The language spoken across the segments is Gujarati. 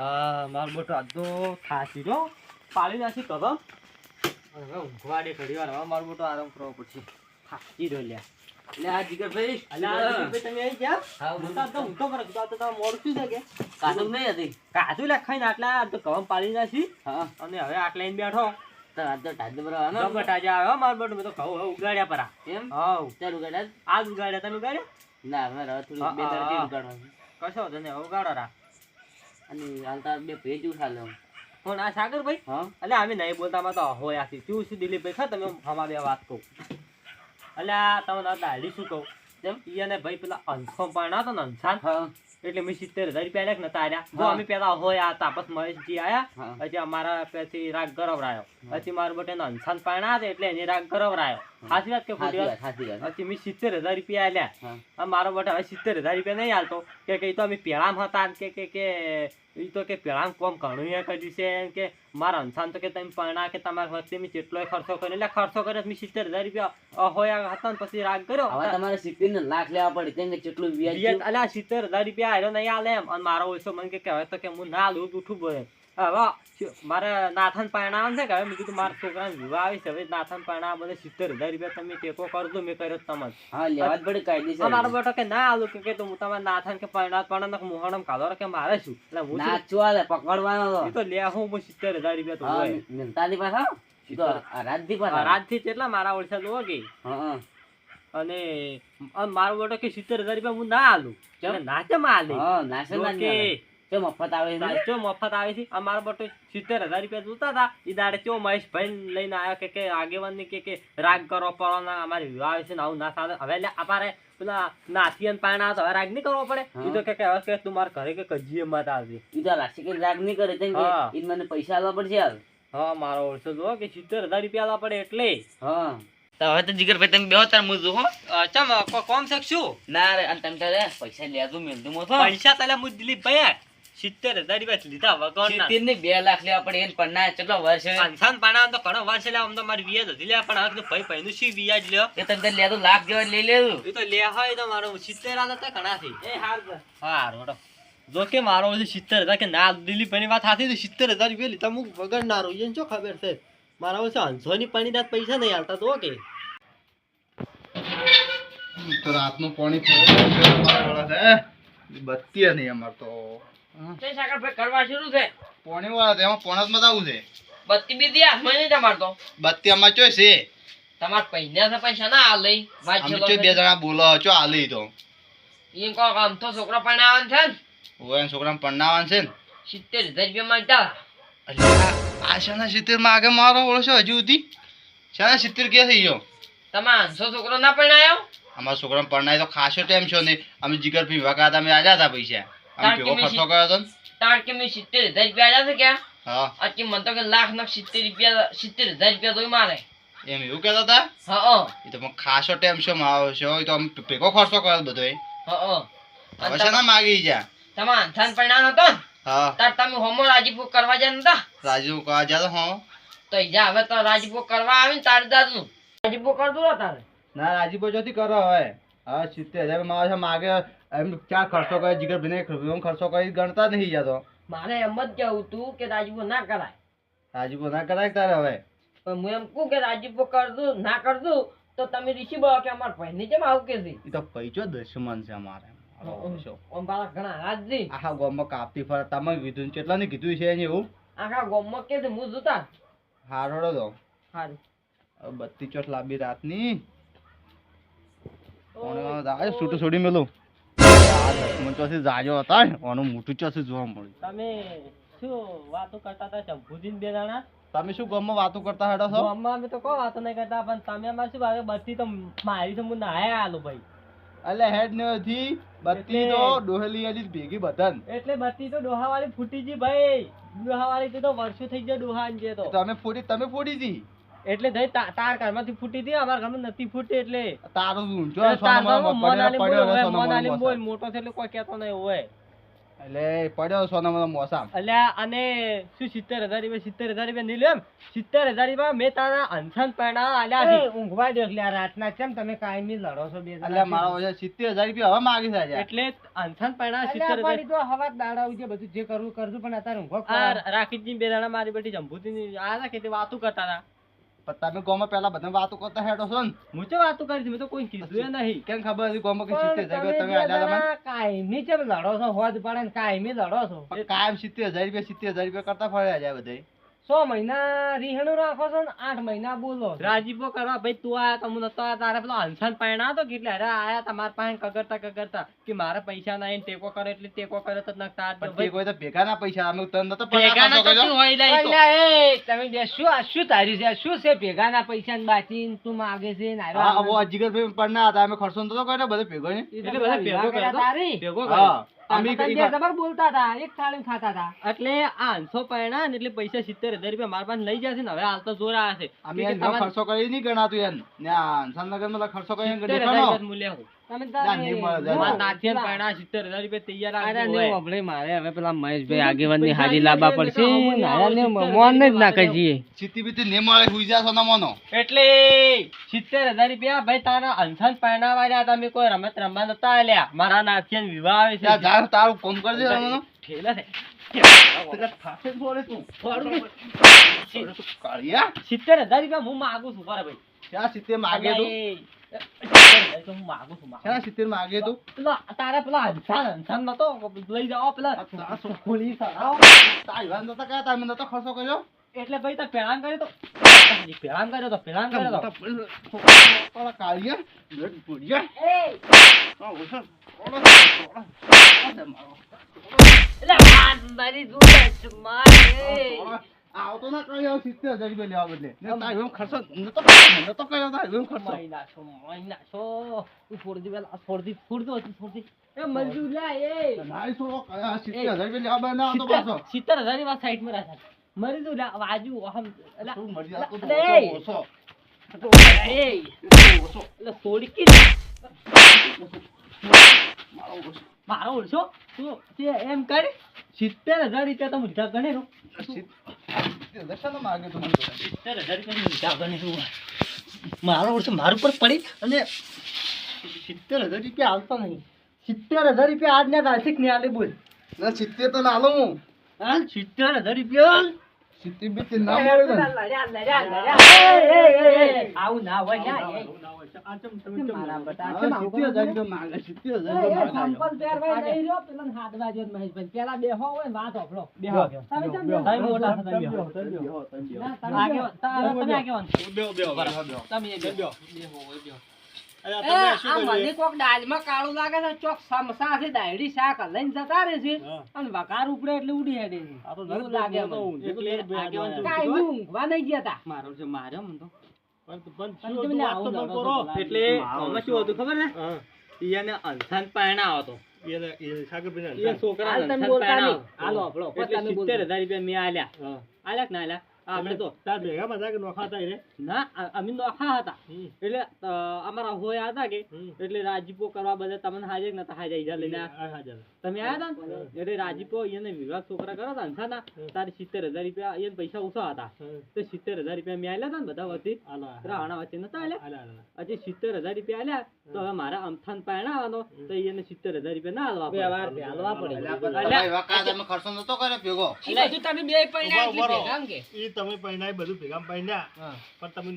આ મારો તો થાકી ગયો પાડી નાખી કદમ હવે ઊંઘવા દે ઘડી વાર હવે મારો બેટો આરામ કરવો પડશે. થાકી રહ્યો લ્યા એટલે આ જીગરભાઈ ભાઈ. આ તમે ગયા? હા, હું તો આજ તો ઊંઘતો પર હતો. તો તમારે મોડું શું છે કે? કાદમ નહીં હતી. કાચું લે ખાઈને આટલા આજ તો કવમ પાડી નાખી. હા. અને હવે આટલા આઈને બેઠો. તો આજ તો આજે આવ્યો મારો બેટો મેં તો કહું હવે ઉગાડ્યા પરા. એમ? હા ચાલ ઉગાડ્યા? આજ. ઉગાડ્યા. તમે ઉગાડ્યા? ના હવે થોડું બે હા, ઉગાડવાનું. કશો ઉગાડો રા. અને હાલ બે ભેજું ઉઠા પણ આ સાગરભાઈ હા? એટલે અમે નહીં બોલતા માં તો હોય આથી શું શું દિલીપભાઈ ખા તમે અમારા બે વાત કહું. એટલે આ તમે દાઢી શું કહું? કેમ? ઈ અને ભાઈ પેલા અંશો પણ હતો ને અંશાન એટલે મેં સિત્તેર હજાર રૂપિયા લેખ નતા આલ્યા. જો અમે પેલા હોય આ તાપસ મહેશજી આયા પછી અમારા પછી રાગ ગરવરાયો પછી મારું બટે અંશાન પાણા હતા એટલે એને રાગ ગરવરાયો સાચી વાત કે ખોટી વાત? સાચી વાત. પછી મેં સિત્તેર હજાર રૂપિયા આલ્યા. આ મારો બટે હવે સિત્તેર હજાર રૂપિયા નહીં આલતો. કે કઈ તો અમે પેલામ હતા કે કે ઈ તો કે પેલામ કોમ ઘણું એ કર્યું છે એમ કે મારા અંસાન તો કે તમે પરણા કે તમારા વખતે મેં જેટલો ખર્ચો કર્યો એટલે ખર્ચો કર્યો મેં સિત્તેર હજાર રૂપિયા હોય હતા ને પછી રાગ કર્યો. હવે તમારે સિત્તેર ને લાખ લેવા પડે તેમ કે કેટલું વ્યાજ અલ્યા સિત્તેર હજાર રૂપિયા આવ્યો નહીં આલે એમ. અને મારો ઓછો મને કે કે હવે તો કે હું ના લઉં ઉઠું બોલે. હવે મારે નાથન પરણાવવાનું છે કે હવે મેં કીધું મારા છોકરાને વિવાહ આવી છે હવે નાથન પરણાવવા બધે સિત્તેર હજાર રૂપિયા તમે ટેકો કરજો મેં કર્યો જ તમને હા લેવા જ પડે આ મારો બેટો કે ના આલું કે તો હું તમારે નાથન કે પરણાવ પરણાવ મોહણમ કાઢો કે મારે શું એટલે હું નાચવા આલે પકડવાનો તો. તો લે હું સિત્તેર હજાર રૂપિયા તો હોય મિલતાની પાછા આવો. પાછા તો આ રાજથી પાસે આવો. રાજથી કેટલા મારા ઓળખા લો કે હા. અને મારો બેટો કે સિત્તેર હજાર રૂપિયા હું ના આલું કેમ? એટલે ના કેમ આલે હા ના કેમ મફત આવે છે. ચો મફત આવે છે? આ મારો બટો સિત્તેર હજાર રૂપિયા જોતા હતા. એ દાડે ચો મહેશભાઈ લઈને આવ્યા કે કે આગેવાનની કે કે રાગ કરો પડવાના અમારે વિવાહ આવે છે ને આવું ના ચાલે હવે એટલે અમારે પેલા નાથિયન પાણા તો હવે રાગ નહીં કરવો પડે. એ તો કે કે હવે કે તું મારા ઘરે કે કજીએ મત આવજે એ તો રાશિ કે રાગ નહીં કરે તેમ કે મને પૈસા આલવા પડશે હાલ. હા મારો ઓળખો જો કે સિત્તેર હજાર રૂપિયા આલવા પડે એટલે. હા. તો હવે તો જીગરભાઈ તમે બેહો તાર મું હો. ચમ કોમ છે શું? ના રે અને તમે તારે પૈસા લેતું મેલતું મો તો. પૈસા દિલીપ ભાઈ દિલીપભાઈ સિત્તેર હજાર રૂપિયા લીધા વગર સિત્તેર ને બે લાખ લેવા પડે એને પણ ના કેટલો વર્ષ પાંચસો પાણા તો ઘણો વર્ષ લે આમ તો મારી વ્યાજ હતી લે પણ હવે ભાઈ ભાઈ નું શી વ્યાજ લ્યો? એ તમે તારે લેતું લાખ જેવા લઈ લેતું એ તો લે હોય તો મારો સિત્તેર આલે તો ઘણા થી એ હાર હાર મોટો જો કે મારો પછી સિત્તેર હજાર કે ના દિલીપભાઈની વાત હતી તો સિત્તેર હજાર રૂપિયા લીધા. હું વગર ના રહું એને શું ખબર છે. મારા ઓછા હંસોની પાણી રાત પૈસા નહીં હાલતા તો કે. તો રાતનું પાણી બત્તી નહીં અમાર તો. કરવા શરૂ છે. પાણી વાળા છે એમાં પોણા માં આવું છે. બત્તી બીજી હાથમાં નહીં તમારતો બત્તી અમાર ચોય છે. તમાર પૈસા પૈસા ના આ લઈ. અમે ચો બે જણા બોલો ચો આલી તો. એમ કહો આમ તો છોકરા પણ છે ને. ઓય છોકરા પરણાવવાનું છે ને. સિત્તેર હજાર રૂપિયા માંગતા આ- આ શાના સિત્તેર મારો ઓળશો હજુ સુધી? શાના સિત્તેર કે થઈ ગયો? તમે આઠસો છોકરો ના પરણાયો? અમારા છોકરા પરણાય તો ખાસો ટાઈમ છે ને. અમે જીગર ફી વગા અમે આજા હતા પૈસા. ખર્ચો કર્યો હતો ને કે મેં સિત્તેર હજાર રૂપિયા આવ્યા છે ક્યાં હા આથી મને તો કે લાખ ના સિત્તેર રૂપિયા સિત્તેર હજાર રૂપિયા તો મારે એમ એવું કહેતા હતા હા હા એ તો પણ ખાસો ટાઈમ છે મારો છે એ તો અમે ભેગો ખર્ચો કર્યો બધો હા હા હવે છે ને માગી જા તમે આંથાન પરિણામ હતો હા તાર તમે હોમો રાજીપો કરવા ગયા નતા રાજુ કરવા જા તો હા તો જા હવે તો રાજીપો કરવા આવે ને તારે દાદુ રાજીપો કરતું તારે ના કરો હવે હવે સિત્તેર હજાર મારે માગે એમ ક્યાં ખર્ચો કરે જીગર ભાઈને ખર્ચો કરી ગણતા નહીં જતો મારે એમ જ કેવું તું કે રાજીપો ના કરાય. રાજીપો ના કરાય તારે હવે? પણ હું એમ કહું કે રાજીપો કરતું ના કરતું તો તમે ઋષિ બો કે અમાર ભાઈને જેમ આવું કે છે? તો પૈસો દુશ્મન છે અમારે. આખા ગામમાં કાપતી ફરે તમે કીધું ને કેટલા ને કીધું છે એને એવું? આખા ગામમાં કે છે હું જોતા? હારોડો તો. હારું. બત્તી ચોટ લાંબી રાતની. છૂટું છોડી મેલું? દસમન ચોથી જાજો હતા ને, મોટું ચોથી જોવા મળ્યું. તમે શું વાતો કરતા હતા શંભુજી બે જણા? તમે શું ગામમાં વાતો કરતા હેડો છો? ગામમાં અમે તો કોઈ વાતો નહીં કરતા પણ તમે અમારે શું વાત બધી તો મારી તો હું નાયા આલો ભાઈ. એટલે હેડ ને હતી બત્તી તો ડોહેલી હતી ભેગી બધાન. એટલે બત્તી તો ડોહાવાળી ફૂટી ગઈ ભાઈ. ડોહાવાળી તો વર્ષો થઈ ગયા ડોહા જે તો. તમે ફોડી તમે ફૂટી હતી એટલે દઈ તાર ઘરમાંથી ફૂટી હતી અમારા ઘરમાં નથી ફૂટી એટલે. તારો ઊંચો એટલે સોનામાં ઘરમાં મોન પડ્યો આલીને પડ્યો બોલ, મોટો છે એટલે કોઈ કહેતો નહીં હોય. એટલે પડ્યો સોનામાં મોસામ અલ્યા અને શું સિત્તેર હજાર રૂપિયા સિત્તેર હજાર રૂપિયા નહીં લેમ સિત્તેર હજાર રૂપિયા મેં તારા અનશન પૈણા આલ્યા ઊંઘવા દો એટલે આ રાતના કેમ તમે કાયમી લડો છો બે એટલે મારો સિત્તેર હજાર રૂપિયા હવે માગી થાય છે એટલે અનશન અલ્યા, સિત્તેર હજાર તો હવા દાડા છે બધું જે કરવું કરજો પણ અત્યારે ઊંઘવા રાખીજી બે દાડા મારી બેટી જંબુતી આ કે તે વાતો કરતા હતા? તમે ગામમાં પેલા બધા વાતો કરતા હેડો છો ને. હું તો વાતો કરી છું? મેં તો કોઈ કીધું નહીં. કેમ ખબર હતી ગામમાં કે સિત્તેર હજાર તમે રૂપિયા તમે કાયમી ચેમ લડો છો? હોજ પાડે ને કાયમી લડો છો? કાયમ સિત્તેર હજાર રૂપિયા સિત્તેર હજાર રૂપિયા કરતા ફર્યા જાય બધે સો મહિના રીહણું રાખો છો ને આઠ મહિના બોલો છો. રાજીપો કરવા ભાઈ તું આયા તો હું નતો આયા તારે પેલો અંછન પૈણા હતો કે અરે આયા તમારા પાસે કગરતા કગરતા કે મારે પૈસા ના એને ટેકો કરે એટલે ટેકો કરે તો નકતા ભાઈ તે તો ભેગા ના પૈસા અમે તને નતો ભેગાના તો શું હોય લે તો. એ તમે બે શું આ શું તારી છે શું છે ભેગા ના પૈસા ને બાચીને તું માગે છે ને હા વો આનંદ. જીગરભાઈ પણ ના હતા અમે ખર્ચો નતો કર્યો બધે ભેગો ને એટલે બધા ભેગો કર્યા કર્યો તારી. ભેગો કર્યો. બોલતા હતા એક ખાતા હતા. એટલે આ અંસો પૈણા એટલે પૈસા સિત્તેર હજાર રૂપિયા મારા પાસે લઈ જશે ને. હવે હાલ તો જોર આવ્યા છે. ખર્ચો કરી નહીં ગણાતું એમ. ને આ સંસદનગરમાં તો ખર્ચો મૂલ્ય હું. મારા. હવે પેલા મહેશભાઈ લાવવા પડશે. ને જ મળે જા સોના મોનો એટલે સિત્તેર હજાર રૂપિયા ભાઈ તારા તમે કોઈ રમત રમવા નતા આલ્યા? મારા નાથિયન વિવાહ આવે છે. ત્યાં તારું કોમ કરજે. ઠેલા છે. સિત્તેર હજાર રૂપિયા હું માગું છું બરાબર ક્યાં સિત્તેર માગે તું? હું તારા પેલા અંછાન અંછાન નતો? લઈ જાઓ પેલા? ખોલી વાત નતા કયા તમે નતો ખર્ચો કર્યો. એટલે ભાઈ તો પેલાન કર્યો તો. પેલાન કર્યો તો પેલાન કર્યો તો. પેલા કાળિયા લેટ પૂડિયા આ ઓછા ઓળો ઓળો એટલે મારી દુનિયા માર. એ. આવતો ના કયો સિત્તેર હજાર રૂપિયા લેવા બદલે. એમ ખર્ચો નતો નતો કર્યો તારી એમ ખર્ચો. મહિના છો મહિના છો તું ફોડજી પેલા ફોડજી ફોડજો તું ફોડજી એ મંજૂર લા એ. નાઈ છોડો સિત્તેર હજાર રૂપિયા લેવા બદલે આવતો પાછો. સિત્તેર હજારની વાત સાઈડમાં રાખે મરી તું લા વાજુ અહમ એલા તું મરી જા, તું ઓછો, ઓછો. એ. ઓછો. એટલે સોડી કી મારો ઓછો. ઓળશો તું એમ કર સિત્તેર હજાર રૂપિયા તો મુદ્દા ગણે રો મારો વર્ષે મારું પર પડી અને સિત્તેર હજાર રૂપિયા હાલતો નહીં. સિત્તેર હજાર રૂપિયા આજ ને તારીખ ને આલે બોલ. ના સિત્તેર તો ના લઉં હું. હા સિત્તેર હજાર રૂપિયા સિત્તેર બીત્તેર ના મળે ને. લડ્યા લડ્યા લડ્યા. આવું ના હોય ના એ. મારા બટા માગે માગે સંપલ નહીં રહ્યો, મહેશભાઈ. પેલા બેહો હોય ને વાત હોભળો. બેહો. તમે? તમે મોટા બેહો. તમે બેહો, તમે તમે તમે બેહો, બેહો. તમે બેહો. બેહો, હોય બેહો. આ મને કોક દાળમાં કાળું લાગે છે ચોક સમસા છે દાયડી શાક લઈને જતા રહે છે. અને વઘાર ઉપડે એટલે ઉડી હેડે છે. લાગે. એટલે આગેવાન છો. કાંઈ ઊંઘવા નહીં ગયા તા. મારો છે માર્યો મને તો. ના? એટલે આમાં શું હતું ખબર છે? ઈયાને અંધાન પાયણા હતો છોકરા હાલ બોલતા હાલ. સિત્તેર હજાર રૂપિયા મેં આલ્યા. આલ્યા કે ના આલ્યા? આપણે તો ના અમે નોખા હતા. એટલે અમારા હોય હતા કે એટલે રાજીપો કરવા બધા તમને હાજર નતા હાજર ઈજા લઈને. તમે આયા હતા એટલે રાજીપો એને વિવાહ છોકરા કરો હતા ને ના તારે સિત્તેર હજાર રૂપિયા એને પૈસા ઓછા હતા. તો સિત્તેર હજાર રૂપિયા મેં આલ્યા હતા ને બધા વચ્ચે? રાણા વચ્ચે નતા આલ્યા? હજી સિત્તેર હજાર રૂપિયા આલ્યા તો હવે મારા અમથાન પાયણા આવવાનો તો એને સિત્તેર હજાર રૂપિયા ના પડે. વ્યવહાર હાલવા પડે. ખર્ચો નતો કર્યો ભેગો? તમે બે પૈણા ભેગા તમે પહેણાય બધું ભેગા પહેણ્યા પણ તમે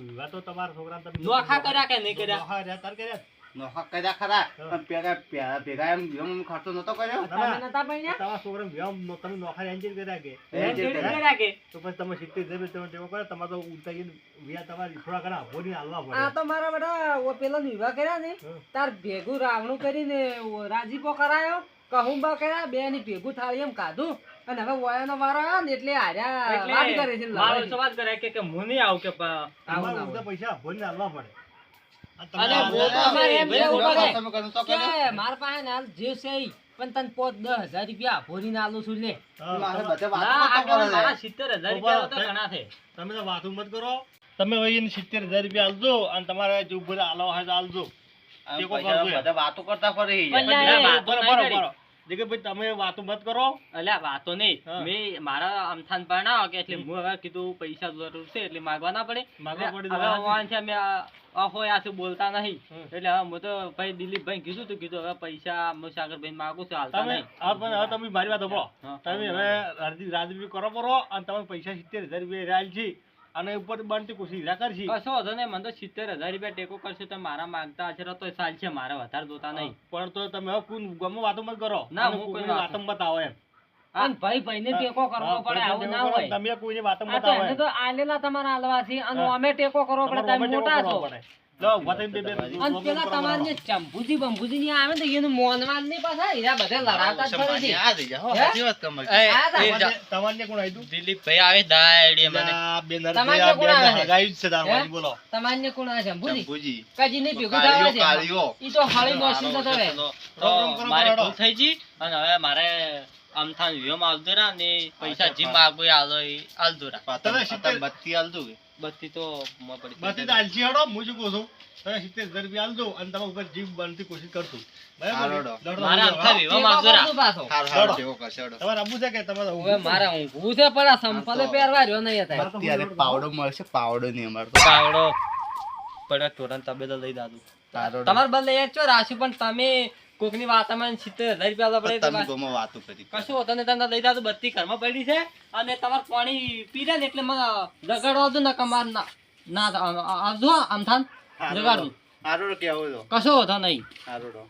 વિવાહ તો તમારા છોકરા તમે નોખા કર્યા કે નહીં કર્યા? નોખા રહ્યા તાર કર્યા? નોખા કર્યા ખરા. પણ પેલા પેલા ભેગા એમ એમ ખર્ચો નતો કર્યો? ના, ના. તમે નતા પૈણા? તમારા છોકરાને વિવાહ તમે નોખા એન્જિન કર્યા કે? એમ કર્યા. કે? તો પછી તમે સિત્તેર હજાર તમે ટેકો કરો તમારે તો ઉલટાઈને વિવાહ તમારી થોડા ઘણા ભોરીને હાલવા આ તો મારા બેટા ઓ પેલો વિવાહ કર્યા ને તાર ભેગું રાવણું કરીને રાજીપો કરાયો કહુંબા કર્યા બે ની ભેગું થાળી એમ ખાધું અને હવે વયાનો વારો આવ્યો ને એટલે હાર્યા વાત કરે છે મારો સવાલ કરે કે કે હું નહીં આવું કે પ- તમારે પૈસા ભોરીને હાલવા પડે. તમે તો મારા પાસે હાલ જે છે પણ તને પોત દસ હજાર રૂપિયા ભરીને આલું છું લે. વાતો આગળ કરે છે. મારા સિત્તેર હજાર રૂપિયા ઘણા છે. તમે તો વાતું મત કરો. તમે વહીને સિત્તેર હજાર રૂપિયા આલજો અને તમારે જો બધા આલવા હોય તો આલજો પૈસા વાતો કરતા ફરી. પણ ના, લે, વાતો બરો, નહીં બરો, કરી. બરો. જીગરભાઈ તમે વાતો મત કરો. અલ્યા વાતો નહીં. મેં મારા અમથાન પરણાવો કે એટલે હું હવે કીધું પૈસા જરૂર છે એટલે માગવા ના પડે. માગવા પડે હવે વાત છે અમે આ- બોલતા નહીં. એટલે હવે હું તો ભાઈ દિલીપભાઈ કીધું તું કીધું હવે પૈસા હું સાગરભાઈ માગું છું હાલતા નહીં. હા પણ હવે તમે મારી વાત સાંભળો તમે હવે રાજી રાજી કરો પરો અને તમે પૈસા સિત્તેર હજાર રૂપિયા છે. અને ઉપર બનતી કોશિશ હીરા કરશી? કશો વાંધો નહીં મને તો સિત્તેર હજાર રૂપિયા ટેકો કરશે તો મારા માગતા હશે તો સાલ છે મારે વધારે જોતા નહીં. પણ તો તમે કુન ગમો વાતો મત કરો. ના, હું કોઈ વાતો- બતાવો મત આવો એમ અને ભાઈ ભાઈને ટેકો કરવો પડે આવું ના હોય. તમે કોઈની વાતો મત તો આવો એને તો આલેલા તમારા હાલવાથી અને અમે ટેકો કરવો પડે તમે મોટા છો. મારે થઈ ગઈ અને હવે મારે અમથાન વિયોમાં આવતો રહ્યા ને પૈસા જી માગો આલો એ આલતો સિત્તેર- બત્તી આલતું કે? બધી તો મોં પડી બત્તી તો આલસી હડો હું શું કહું છું? તને સિત્તેર હજાર રૂપિયા આલજો અને તમે ઉપર જીવ બનતી કોશિશ કરશું. બરાબર? મારા લડો, અમથા આવતો રહ્યા ટેકો કરશું પાછો હારું, હારું, લડો. જેવો કરશે, હેડો. તમારે આબુ છે કે તમારે હવે ઊંઘવું? મારે છે પણ આ સંપલે પહેરવા રહ્યો નહીં અત્યારે અત્યારે પાવડો મળશે પાવડો નહીં અમારે પાવડો પડે તોરણ તબેલો લઈ દાદુ હારો તમારે બદલે એ ચો રાખ્યું પણ તમે કોકની વાતમાં સિત્તેર હજાર રૂપિયા પણ આપણે તમે ગમો વાતો કરી કશું હોતું ને તમને લઈ દાદુ બધી ઘરમાં પડી છે અને તમારે પાણી પી ને એટલે મને જગાડવા દો ને કમાર ના ના આવજો આમ થાન હારો આરોડો કહેવો કશો હોતો નહીં હારો ડો.